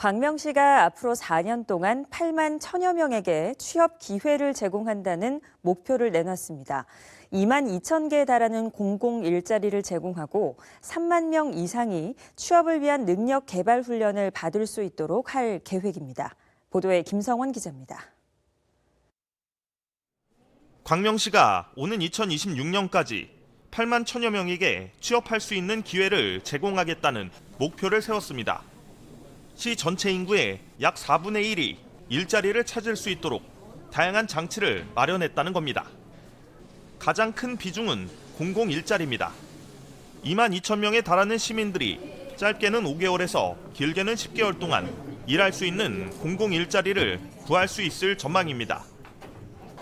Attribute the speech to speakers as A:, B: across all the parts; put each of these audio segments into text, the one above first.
A: 광명시가 앞으로 4년 동안 8만 천여 명에게 취업 기회를 제공한다는 목표를 내놨습니다. 2만 2천 개에 달하는 공공 일자리를 제공하고 3만 명 이상이 취업을 위한 능력 개발 훈련을 받을 수 있도록 할 계획입니다. 보도에 김성원 기자입니다.
B: 광명시가 오는 2026년까지 8만 천여 명에게 취업할 수 있는 기회를 제공하겠다는 목표를 세웠습니다. 시 전체 인구의 약 4분의 1이 일자리를 찾을 수 있도록 다양한 장치를 마련했다는 겁니다. 가장 큰 비중은 공공 일자리입니다. 2만 2천 명에 달하는 시민들이 짧게는 5개월에서 길게는 10개월 동안 일할 수 있는 공공 일자리를 구할 수 있을 전망입니다.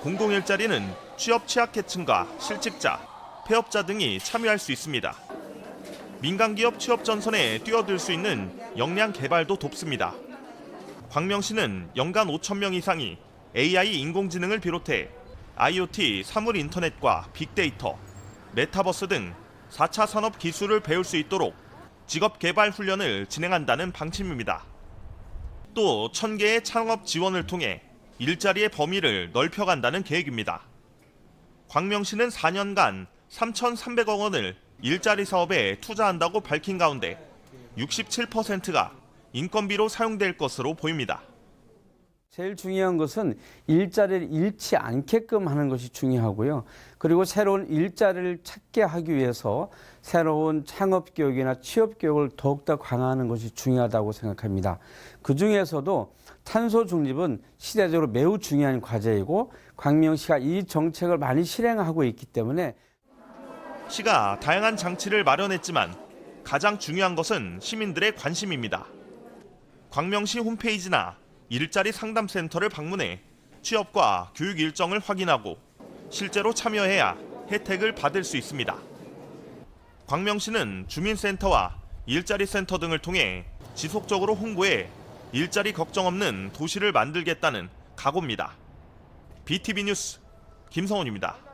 B: 공공 일자리는 취업 취약계층과 실직자, 폐업자 등이 참여할 수 있습니다. 민간 기업 취업 전선에 뛰어들 수 있는 역량 개발도 돕습니다. 광명시는 연간 5천 명 이상이 AI 인공지능을 비롯해 IoT 사물 인터넷과 빅데이터, 메타버스 등 4차 산업 기술을 배울 수 있도록 직업 개발 훈련을 진행한다는 방침입니다. 또 1000개의 창업 지원을 통해 일자리의 범위를 넓혀간다는 계획입니다. 광명시는 4년간 3,300억 원을 일자리 사업에 투자한다고 밝힌 가운데 67%가 인건비로 사용될 것으로 보입니다.
C: 제일 중요한 것은 일자리를 잃지 않게끔 하는 것이 중요하고요. 그리고 새로운 일자리를 찾게 하기 위해서 새로운 창업 교육이나 취업 교육을 더욱더 강화하는 것이 중요하다고 생각합니다. 그 중에서도 탄소 중립은 시대적으로 매우 중요한 과제이고 광명시가 이 정책을 많이 실행하고 있기 때문에
B: 시가 다양한 장치를 마련했지만 가장 중요한 것은 시민들의 관심입니다. 광명시 홈페이지나 일자리 상담센터를 방문해 취업과 교육 일정을 확인하고 실제로 참여해야 혜택을 받을 수 있습니다. 광명시는 주민센터와 일자리 센터 등을 통해 지속적으로 홍보해 일자리 걱정 없는 도시를 만들겠다는 각오입니다. BTV 뉴스 김성원입니다.